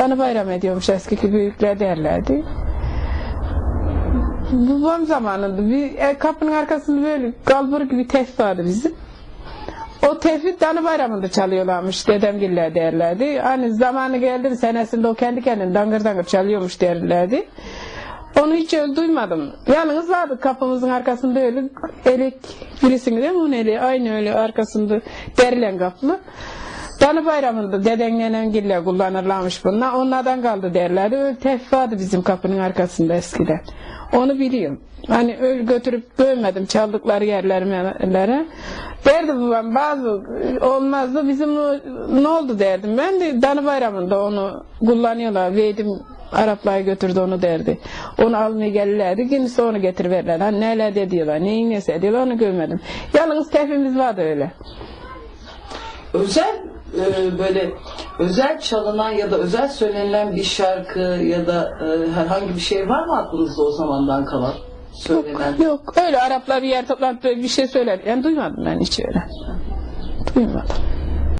Tanı bayram ediyormuş eskiki büyükler derlerdi. Babam zamanında bir e, kapının arkasında böyle kalbur gibi tef vardı bizim. O tefi Tanı Bayramı'nda çalıyorlarmış dedemgiller derlerdi. Hani zamanı geldi senesinde o kendi kendine dangır dangır çalıyormuş derlerdi. Onu hiç öyle duymadım. Yalnız vardı kapımızın arkasında öyle elek birisini değil mi onun eli aynı öyle arkasında derilen kaplı. Tanı bayramında deden nenengille kullanırlarmış bunlar. Onlardan kaldı derlerdi. Öyle tef vardı bizim kapının arkasında eskiden. Onu biliyorum. Hani öyle götürüp görmedim çaldıkları yerlere. Derdi babam bazı olmazdı. Bizim ne oldu derdim. Ben de Tanı bayramında onu kullanıyorlar. Verdim Araplar götürdü onu derdi. Onu almaya gelirlerdi. Kimisi onu getiriverirler. Hani neler de diyorlar. Neyin nesi ediyorlar onu görmedim. Yalnız tefimiz vardı öyle. Özel e, böyle özel çalınan ya da özel söylenilen bir şarkı ya da e, herhangi bir şey var mı aklınızda o zamandan kalan söylenen? Yok, yok. Öyle Araplar bir yer böyle bir şey söyler. Yani duymadım ben hiç öyle. Duymadım.